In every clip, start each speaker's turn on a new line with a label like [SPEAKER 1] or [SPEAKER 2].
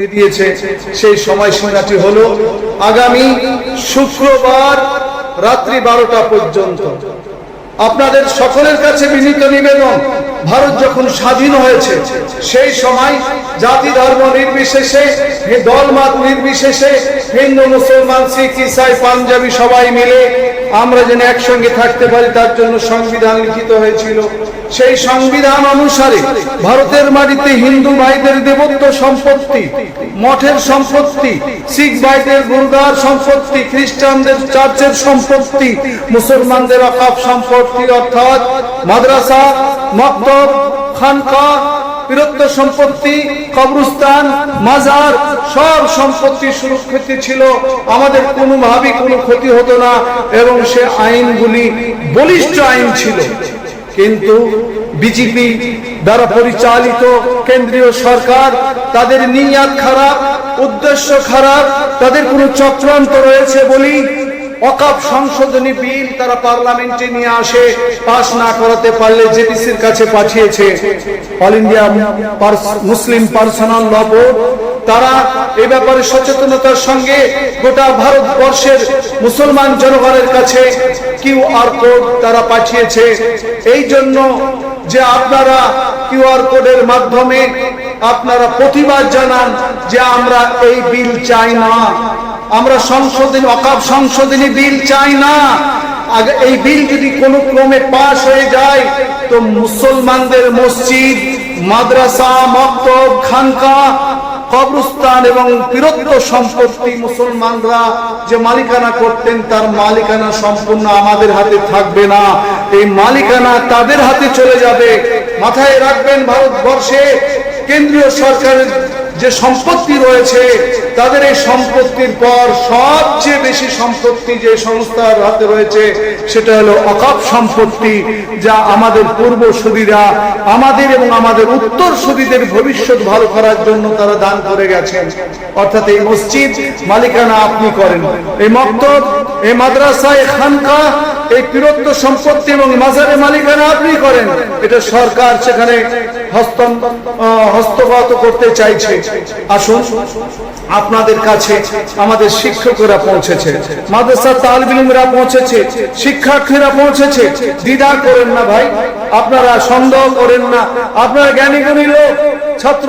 [SPEAKER 1] দিয়েছে। সেই সময়সীমাটি হলো আগামী শুক্রবার রাত্রি বারোটা পর্যন্ত। আপনাদের সকলের কাছে বিনীত নিবেদন, ভারত যখন স্বাধীন হয়েছে, সেই সময় জাতি ধর্ম নির্বিশেষে দলমত নির্বিশেষে, হিন্দু, মুসলমান, শিখ, ইসাই, পাঞ্জাবি সবাই মিলে আমরা যেন একসঙ্গে থাকতে পারি, তার জন্য সংবিধান লিখিত হয়েছিল। সেই সংবিধান অনুসারে ভারতের মাটিতে হিন্দু ভাইদের দেবত্ব সম্পত্তি, মঠের সম্পত্তি, শিখ ভাইদের গুরুদ্বার সম্পত্তি, খ্রিস্টানদের চার্চের সম্পত্তি, মুসলমানদের অকাপ সম্পত্তি অর্থাৎ মাদ্রাসা, মক্তব, খানকা বীরত্ব সম্পত্তি, কবরস্থান, মাজার, সব সম্পত্তি সুরক্ষিত ছিল। আমাদের কোনোভাবেই কোনো ক্ষতি হতো না এবং সে আইনগুলি বলিষ্ঠ আইন ছিল। কিন্তু বিজেপি দ্বারা পরিচালিত কেন্দ্রীয় সরকার, তাদের নিয়াত খারাপ, উদ্দেশ্য খারাপ, তাদের কোনো চক্রান্ত রয়েছে বলি অকাপ সংশোধনী বিল তারা পার্লামেন্টে নিয়ে আসে পাশ না করাতে পারলে জেপিসির কাছে পাঠিয়েছে। All India Muslim personal law board তারা এ ব্যাপারে সচেতনতার সঙ্গে গোটা ভারতবর্ষের মুসলমান জনগণের কাছে কিউআর কোড তারা পাঠিয়েছে। এই জন্য যে আপনারা কিউআর কোডের মাধ্যমে আপনারা প্রতিবাদ জানান যে আমরা এই বিল চাই না। আমরা সংশোধনী, অকাপ সংশোধনী বিল চাই না। এই বিল যদি কোনো ক্রমে পাশ হয়ে যায়, তো মুসলমানদের মসজিদ, মাদ্রাসা, মক্তব, খানকা, কবরস্থান এবং বীরত্ব সম্পত্তি মুসলমানরা যে মালিকানা করতেন, তার মালিকানা সম্পূর্ণ আমাদের হাতে থাকবে না। এই মালিকানা তাদের হাতে চলে যাবে। মাথায় রাখবেন ভারতবর্ষে, কেন্দ্রীয় সরকারের যে সম্পত্তি রয়েছে, তাদের এই সম্পত্তির পর সবচেয়ে বেশি সম্পত্তি যে সংস্থার হাতে রয়েছে, সেটা হলো অকাপ সম্পত্তি, যা আমাদের পূর্ব সুবিধা আমাদের এবং আমাদের উত্তর সুবিধের ভবিষ্যৎ ভালো করার জন্য তারা দান করে গেছেন। অর্থাৎ এই মসজিদ মালিকানা আপনি করেন। এই মক্তব, এই মাদ্রাসা, এই খানকা, এই বীরত্ব সম্পত্তি এবং মাজারে মালিকানা আপনি করেন। এটা সরকার সেখানে হস্তগত করতে চাইছে। আসুন, আপনাদের কাছে আমাদের শিক্ষকরা পৌঁছেছে মাদ্রাসা তালবিলিমরা পৌঁছেছে, শিক্ষার্থীরা পৌঁছেছে। দ্বিধা করেন না ভাই, আপনারা সন্দেহ করেন না, আপনারা জ্ঞানী গুণী লোক। ছাত্র,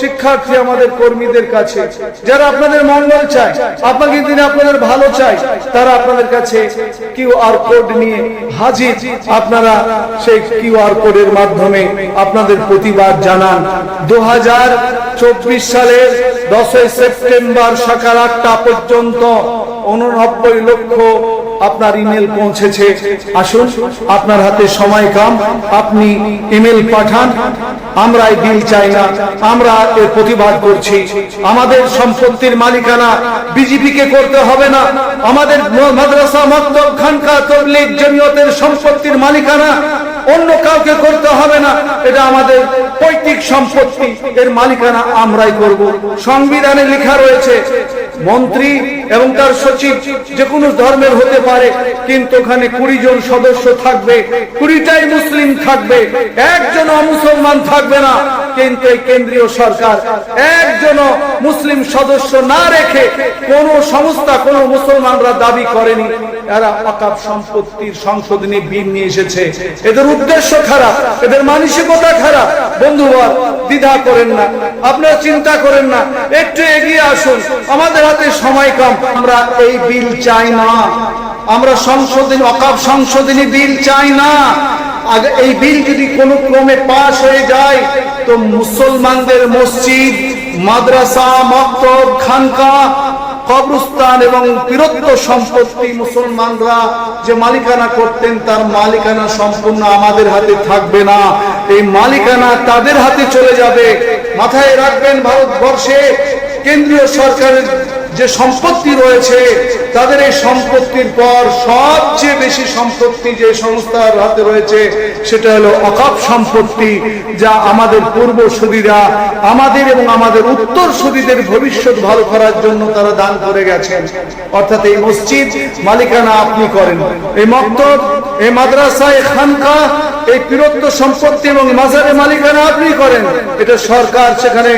[SPEAKER 1] শিক্ষার্থী আমাদের কর্মীদের কাছে। যারা আপনাদের মঙ্গল চায়, আপনাকে দিন আপনাদের ভালো চায়, তারা আপনাদের কাছে কিউ আর কোড নিয়ে হাজির। আপনারা সেই কিউ আর কোডের মাধ্যমে আপনাদের প্রতিবাদ জানান। দু চব্বিশ সালের দশই সেপ্টেম্বর সকাল আটটা পর্যন্ত উননব্বই লক্ষ আপনার ইমেল পৌঁছেছে। আসুন, আপনার হাতে সময় কম। আপনি ইমেল পাঠান। আমরা এই বিল চাই না। আমরা এর প্রতিবাদ করছি। আমাদের সম্পত্তির মালিকানা বিজেপিকে করতে হবে না। আমাদের মাদ্রাসা মক্তব খানকা তবলিগ জমিয়তের সম্পত্তির মালিকানা অন্য কাউকে করতে হবে না। এটা আমাদের পৈতৃক সম্পত্তি। এর মালিকানা আমরাই করব। সংবিধানে লেখা রয়েছে মন্ত্রী এবং তার সচিব যে কোনো ধর্মের হতে পারে, কিন্তু ওখানে কুড়ি জন সদস্য থাকবে, কুড়িটাই মুসলিম থাকবে একজন মুসলমান থাকবে না। কিন্তু এই কেন্দ্রীয় সরকার একজন মুসলিম সদস্য না রেখে কোন সংস্থা, কোন মুসলমানরা দাবি করেনি। এরা অকাপ সম্পত্তির সংশোধনী বিল নিয়ে এসেছে। এদের উদ্দেশ্য খারাপ, এদের মানসিকতা খারাপ। বন্ধুবর দ্বিধা করেন না, আপনারা চিন্তা করেন না, একটু এগিয়ে আসুন। আমাদের হাতে সময় কম, আমরা এই বিল চাই না। আমরা সংশোধনী, অকাপ সংশোধনী বিল চাই না। আগে এই বিল যদি কোনো ক্রমে পাশ হয়ে যায়, তো মুসলমানদের মসজিদ, মাদ্রাসা, মক্তব, খানকা কবরস্থান এবং বীরত্ব সম্পত্তি মুসলমানরা যে মালিকানা করতেন, তার মালিকানা সম্পূর্ণ আমাদের হাতে থাকবে না। এই মালিকানা তাদের হাতে চলে যাবে। মাথায় রাখবেন ভারতবর্ষে। কেন্দ্রীয় সরকারের যে সম্পত্তি রয়েছে, তাদের এই সম্পত্তির পর সবচেয়ে বেশি সম্পত্তি যে সংস্থার হাতে রয়েছে, সেটা হলো অকাপ সম্পত্তি, যা আমাদের পূর্ব সুবিধা আমাদের এবং আমাদের উত্তর সুবিধের ভবিষ্যৎ ভালো করার জন্য তারা দান করে গেছেন। অর্থাৎ এই মসজিদ, মালিকানা আপনি করেন। এই মক্তব, এই মাদ্রাসা, এই খানকা, এই বীরত্ব সম্পত্তি এবং মাজারে মালিকানা আপনি করেন। এটা সরকার সেখানে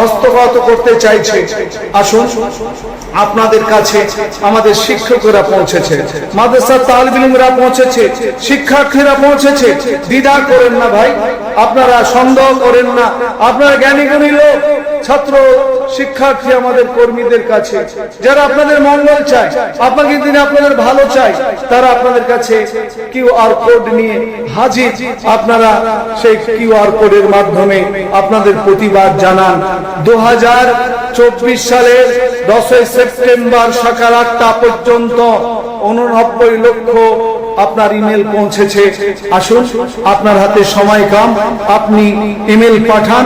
[SPEAKER 1] হস্তগত করতে চাইছে। আসুন, আপনাদের কাছে আমাদের শিক্ষকরা পৌঁছেছে মাদ্রাসা তালবিলিমরা পৌঁছেছে, শিক্ষার্থীরা পৌঁছেছে। দ্বিধা করেন না ভাই, আপনারা সন্দেহ করেন না। আপনারা জ্ঞানী গুণী লোক ছাত্র, শিক্ষার্থী আমাদের কর্মীদের কাছে, যারা আপনাদের মঙ্গল চায়, আপনাকে দিনে আপনাদের ভালো চায়, তারা আপনাদের কাছে কিউ আর কোড নিয়ে হাজির। আপনারা সেই কিউ আর কোডের মাধ্যমে আপনাদের প্রতিবাদ জানান। দু হাজার চব্বিশ সালের দশই সেপ্টেম্বর সকাল আটটা পর্যন্ত উননব্বই লক্ষ আপনার ইমেল পৌঁছেছে। আসুন, আপনার হাতে সময় কম, আপনি ইমেল পাঠান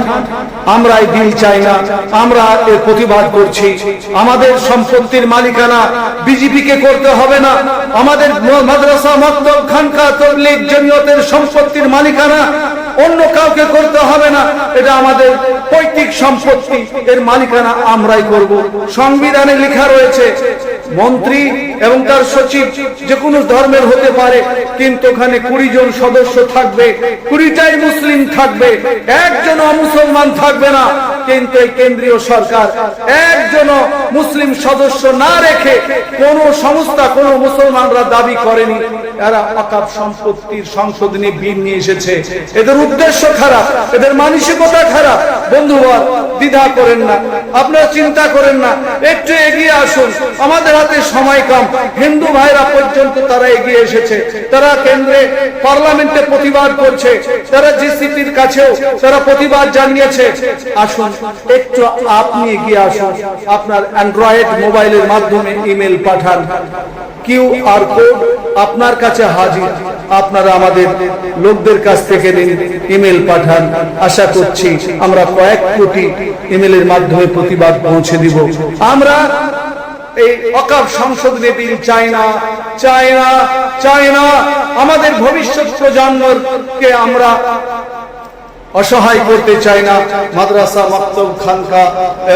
[SPEAKER 1] আমরা এই বিল চাই না, আমরা এর প্রতিবাদ করছি। আমাদের সম্পত্তির মালিকানা বিজেপি কে করতে হবে না, আমাদের মাদ্রাসা মক্তব খানকা তবলিগ জমিয়তের সম্পত্তির মালিকানা অন্য কাউকে করতে হবে না। এটা আমাদের পৈতৃক সম্পত্তি। এর মালিকানা আমরাই করব। সংবিধানে লেখা রয়েছে মন্ত্রী এবং তার সচিব যে কোনো ধর্মের হতে পারে, কিন্তু ওখানে কুড়ি জন সদস্য থাকবে, কুড়িটাই মুসলিম থাকবে একজন মুসলমান থাকবে না, কিন্তু এই কেন্দ্রীয় সরকার একজন মুসলিম সদস্য না রেখে কোন সংস্থা, কোন মুসলমানরা দাবি করেনি। এরা অকাপ সম্পত্তির সংশোধনী বিল নিয়ে এসেছে। এদের উদ্দেশ্য খারাপ, এদের মানসিকতা খারাপ। বন্ধুবর দ্বিধা করেন না, আপনারা চিন্তা করেন না, একটু এগিয়ে আসুন। আমাদের হাতে সময় কম। হিন্দু ভাইরা পর্যন্ত তারা এগিয়ে এসেছে। তারা কেন্দ্রে পার্লামেন্টে প্রতিবাদ করছে। তারা জিসিপির কাছেও তারা প্রতিবাদ জানিয়েছে। আসুন, একটু আপনি এগিয়ে আসুন। আপনার অ্যান্ড্রয়েড মোবাইলের মাধ্যমে ইমেল পাঠান। কিউ আর কোড আপনার কাছে হাজির। আপনারা আমাদের লোকদের কাছ থেকে নিন, ইমেল পাঠান। আশা করছি আমরা কয়েক কোটি ইমেলের মাধ্যমে প্রতিবাদ পৌঁছে দিব। আমরা এই অকাপ সংশোধনী বিল চাই না চাই না চাই না আমাদের ভবিষ্যৎ প্রজন্মকে আমরা অসহায় করতে চাই না। মাদ্রাসা, মাক্তব, খানকা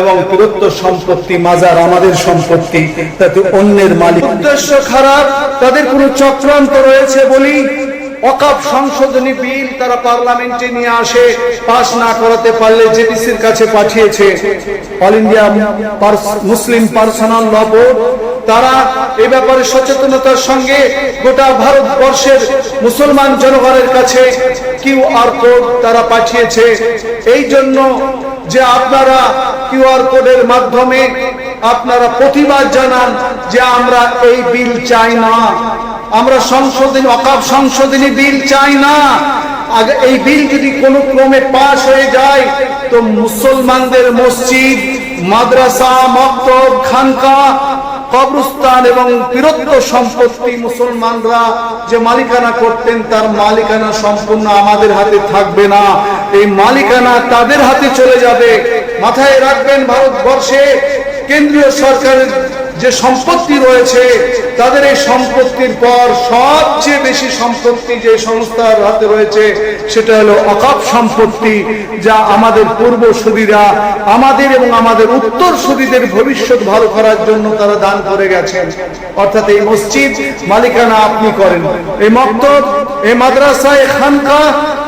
[SPEAKER 1] এবং বীরত্ব সম্পত্তি, মাজার আমাদের সম্পত্তি, তাতে অন্যের মালিক উদ্দেশ্য খারাপ, তাদের কোনো চক্রান্ত রয়েছে বলি অকাপ সংশোধনী বিল তারা পার্লামেন্টে নিয়ে আসে পাশ না করাতে পারলে জেডিসির কাছে পাঠিয়েছে। All India Muslim personal law board তারা এই ব্যাপারে সচেতনতার সঙ্গে গোটা ভারতবর্ষের মুসলমান জনগণের কাছে কিউ আর কোড তারা পাঠিয়েছে। এই জন্য যে আপনারা কিউ আর কোডের মাধ্যমে আপনারা প্রতিবাদ জানান যে আমরা এই বিল চাই না। আমরা সংশোধনী, অকাপ সংশোধনী বিল চাই না। এই বিল যদি কোনো ক্রমে পাশ হয়ে যায়, তো মুসলমানদের মসজিদ, মাদ্রাসা, মক্তব, খানকা, কবরস্থান এবং বীরত্ব সম্পত্তি মুসলমানরা যে মালিকানা করতেন, তার মালিকানা সম্পূর্ণ আমাদের হাতে থাকবে না। এই মালিকানা তাদের হাতে চলে যাবে। মাথায় রাখবেন ভারতবর্ষে, কেন্দ্রীয় সরকারের যে সম্পত্তি রয়েছে, তাদের এই সম্পত্তির পর সবচেয়ে বেশি সম্পত্তি যে সংস্থার হাতে রয়েছে, সেটা হলো অকাপ সম্পত্তি, যা আমাদের পূর্ব সুদীরা আমাদের এবং আমাদের উত্তর সুদীদের ভবিষ্যৎ ভালো করার জন্য তারা দান করে গেছেন। অর্থাৎ এই মসজিদ মালিকানা আপনি করেন। এই মক্তব, এই মাদ্রাসা, এই খানকা,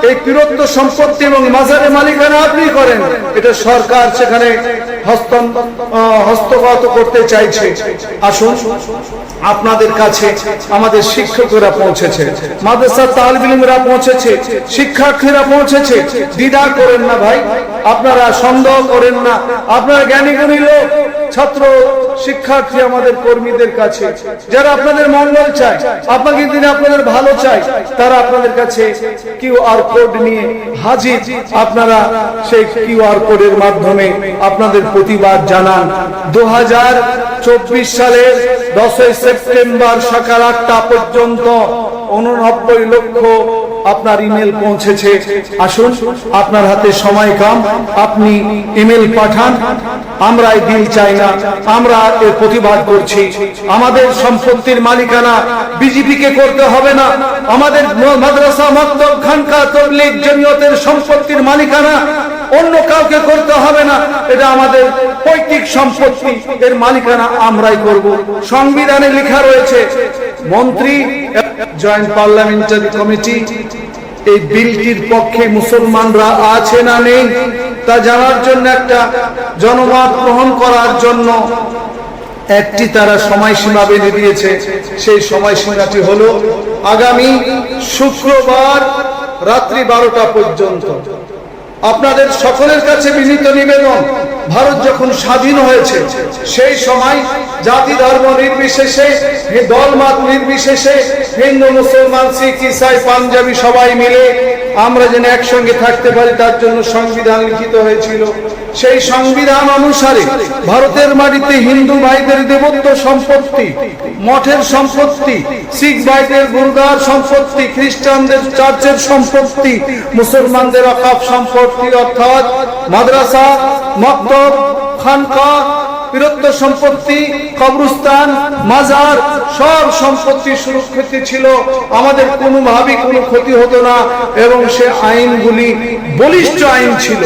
[SPEAKER 1] এই পীরত্ব সম্পত্তি এবং মাজারে মালিকানা আপনি করেন। এটা সরকার সেখানে হস্তগত করতে চাইছে। আসুন, আপনাদের কাছে আমাদের শিক্ষকরা পৌঁছেছে। মাদ্রাসা তালবিলিমরা পৌঁছেছে, শিক্ষার্থীরা পৌঁছেছে। দ্বিধা করেন না ভাই, আপনারা সন্দেহ করেন না। আপনারা জ্ঞানী গুণী লোক ছাত্র, শিক্ষার্থী আমাদের কর্মীদের কাছে, যারা আপনাদের মঙ্গল চায়, আপনাকে দিনে আপনাদের ভালো চায়, তারা আপনাদের কাছে কিউ আর কোড নিয়ে হাজির। আপনারা সেই কিউ আর কোডের মাধ্যমে আপনাদের প্রতিবাদ জানান। দু চব্বিশ সালের দশই সেপ্টেম্বর সকাল আটটা পর্যন্ত উননব্বই লক্ষ আপনার ইমেল পৌঁছেছে। আসুন, আপনার হাতে সময় কম, আপনি ইমেল পাঠান। আমরা এই বিল চাই না, আমরা এর প্রতিবাদ করছি। আমাদের সম্পত্তির মালিকানা বিজেপি কে করতে হবে না। আমাদের মাদ্রাসা মক্তব খানকা তবলিগ জমিয়তের সম্পত্তির মালিকানা অন্য কাউকে করতে হবে না। এটা আমাদের পৈতৃক সম্পত্তি, এর মালিকানা আমরাই করব। সংবিধানে লেখা রয়েছে, মন্ত্রী জয়েন্ট পার্লামেন্টারি কমিটি এই বিলটির পক্ষে মুসলমানরা আছে না নেই? তা জানার জন্য একটা জনমত গ্রহণ করার জন্য একটি তারা সময়সীমা বেঁধে দিয়েছে। সেই সময়সীমাটি হলো আগামী শুক্রবার রাত্রি বারোটা পর্যন্ত। আপনাদের সকলের কাছে বিনীত নিবেদন ভারত যখন স্বাধীন হয়েছে, সেই সময় জাতি ধর্ম নির্বিশেষে দলমত নির্বিশেষে, হিন্দু, মুসলমান, শিখ, ইসাই, পাঞ্জাবি সবাই মিলে আমরা যেন একসঙ্গে থাকতে পারি, তার জন্য সংবিধান লিখিত হয়েছিল। সেই সংবিধান অনুসারে ভারতের মাটিতে হিন্দু ভাইদের দেবত্ব সম্পত্তি, মঠের সম্পত্তি, শিখ ভাইদের গুরুদ্বার সম্পত্তি, খ্রিস্টানদের চার্চের সম্পত্তি, মুসলমানদের অকাপ সম্পত্তি অর্থাৎ মাদ্রাসা মক্তব খানকা, বীরত্ব সম্পত্তি, কবরস্থান, মাজার, সব সম্পত্তি সুরক্ষিত ছিল। আমাদের কোনোভাবেই কোনো ক্ষতি হতো না এবং সে আইনগুলি বলিষ্ঠ আইন ছিল।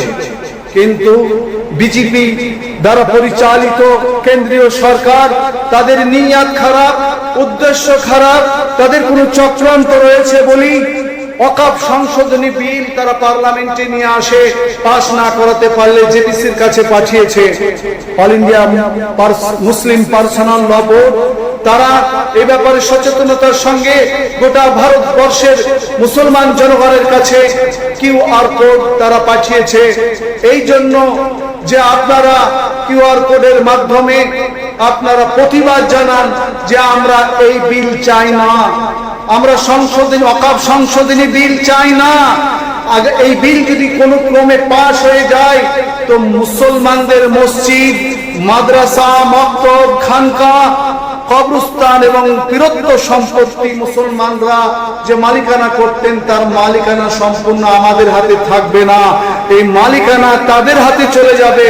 [SPEAKER 1] কিন্তু বিজেপি দ্বারা পরিচালিত কেন্দ্রীয় সরকার তাদের নিয়াত খারাপ, উদ্দেশ্য খারাপ, তাদের কোনো চক্রান্ত রয়েছে বলি অকাপ সংশোধনী বিল তারা পার্লামেন্টে নিয়ে আসে পাশ না করাতে পারলে জেপিসির কাছে পাঠিয়েছে। All India Muslim personal law board, তারা এই ব্যাপারে সচেতনতার সঙ্গে গোটা ভারতবর্ষের মুসলমান জনগণের কাছে কিউ আর কোড তারা পাঠিয়েছে। এই জন্য যে আপনারা কিউআর কোডের মাধ্যমে আপনারা প্রতিবাদ জানান যে আমরা এই বিল চাই না। আমরা সংশোধনী, অকাপ সংশোধনী বিল চাই না। এই বিল যদি কোনো ক্রমে পাশ হয়ে যায়, তো মুসলমানদের মসজিদ, মাদ্রাসা, মক্তব, খানকা, কবরস্থান এবং বীরত্ব সম্পত্তি মুসলমানরা যে মালিকানা করতেন, তার মালিকানা সম্পূর্ণ আমাদের হাতে থাকবে না। এই মালিকানা তাদের হাতে চলে যাবে।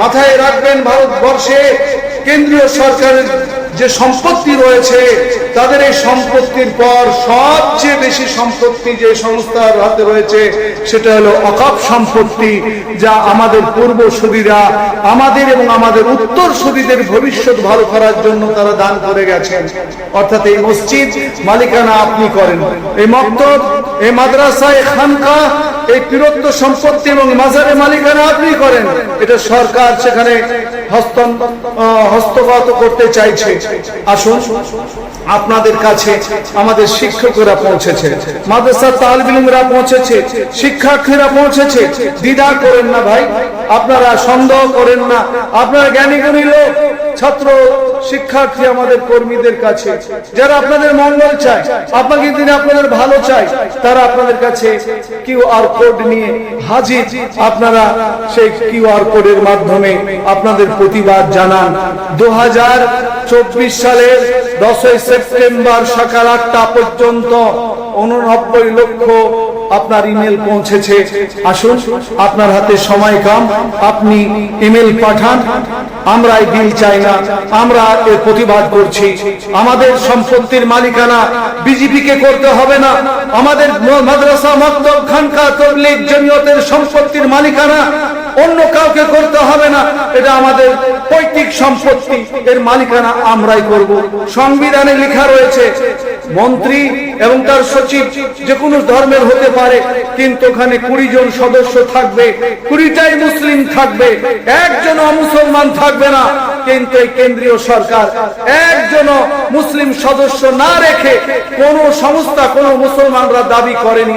[SPEAKER 1] মাথায় রাখবেন ভারতবর্ষে, কেন্দ্রীয় সরকারের যে সম্পত্তি রয়েছে, তাদের এই সম্পত্তির পর সবচেয়ে বেশি সম্পত্তি যে সংস্থার হাতে রয়েছে, সেটা হলো অকাপ সম্পত্তি, যা আমাদের পূর্বসূরীরা আমাদের এবং আমাদের উত্তর সুরীদের ভবিষ্যৎ ভালো করার জন্য তারা দান করে গেছেন। অর্থাৎ এই মসজিদ মালিকানা আপনি করেন। এই মক্তব, এই মাদ্রাসা, এই খানকা, এই পীরত্ব সম্পত্তি এবং মাজারে মালিকানা আপনি করেন। এটা সরকার সেখানে হস্তগত করতে চাইছে। আসুন, আপনাদের কাছে আমাদের শিক্ষকরা পৌঁছেছে। মাদ্রাসা তালবিলিমরা পৌঁছেছে, শিক্ষার্থীরা পৌঁছেছে। দ্বিধা করেন না ভাই, আপনারা সন্দেহ করেন না। আপনারা জ্ঞানী গুণী লোক ছাত্র, শিক্ষার্থী আমাদের কর্মীদের কাছে। যারা আপনাদের মঙ্গল চায়, আপনাকে দিনে আপনাদের ভালো চায়, তারা আপনাদের কাছে কিউ আর কোড নিয়ে হাজির। আপনারা সেই কিউ আর কোডের মাধ্যমে আপনাদের প্রতিবাদ জানান। দু হাজার চব্বিশ সালের দশই সেপ্টেম্বর সকাল আটটা পর্যন্ত উননব্বই লক্ষ আপনার ইমেল পৌঁছেছে। আসুন, আপনার হাতে সময় কম, আপনি ইমেল পাঠান। আমরা এই বিল চাই না, আমরা এর প্রতিবাদ করছি। আমাদের সম্পত্তির মালিকানা বিজেপিকে করতে হবে না। আমাদের মাদ্রাসা মক্তব খানকা তবলিগ জমিয়তের সম্পত্তির মালিকানা অন্য কাউকে করতে হবে না। এটা আমাদের পৈতৃক সম্পত্তি, এর মালিকানা আমরাই করব। সংবিধানে লেখা রয়েছে মন্ত্রী এবং তার সচিব যে কোনো ধর্মের হতে পারে, কিন্তু ওখানে কুড়ি জন সদস্য থাকবে, কুড়িটাই মুসলিম থাকবে একজন মুসলমান থাকবে না, কিন্তু এই কেন্দ্রীয় সরকার একজন মুসলিম সদস্য না রেখে কোন সংস্থা কোন মুসলমানরা দাবি করেনি।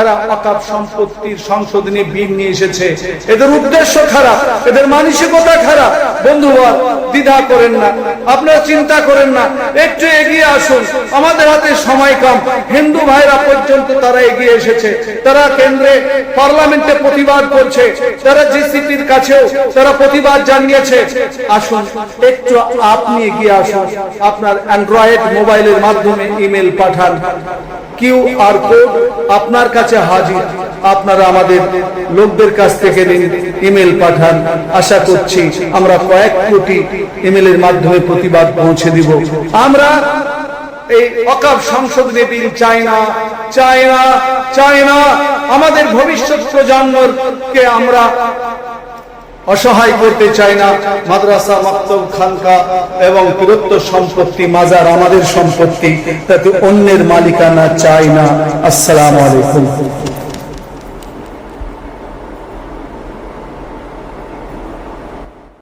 [SPEAKER 1] এরা অকাপ সম্পত্তির সংশোধনী বিল নিয়ে এসেছে। এদের উদ্দেশ্য খারাপ, এদের মানসিকতা খারাপ। বন্ধুবর দ্বিধা করেন না, আপনারা চিন্তা করেন না, একটু এগিয়ে আসুন। আমাদের হাতে সময় কম। হিন্দু ভাইরা পর্যন্ত তারা এগিয়ে এসেছে। তারা কেন্দ্রে পার্লামেন্টে প্রতিবাদ করছে। তারা জিসিপির কাছেও তারা প্রতিবাদ জানিয়েছে। আসুন, একটু আপনি এগিয়ে আসুন। আপনার অ্যান্ড্রয়েড মোবাইলের মাধ্যমে ইমেল পাঠান। কিউ আর কোড আপনার কাছে হাজির। আপনারা আমাদের লোকদের কাছ থেকে দিন ইমেল পাঠান। আশা করছি আমরা কয়েক কোটি ইমেলের মাধ্যমে প্রতিবাদ পৌঁছে দিব। আমরা এই অকাপ সংশোধনী বিল চাই না চাই না চাই না। আমাদের ভবিষ্যৎ প্রজন্মকে আমরা অসহায় করতে চাই না। মাদ্রাসা, মাক্তব, খানকা এবং বীরত্ব সম্পত্তি, মাজার আমাদের সম্পত্তি, তাতে অন্যের মালিকানা চাই না। আসসালাম আলাইকুম।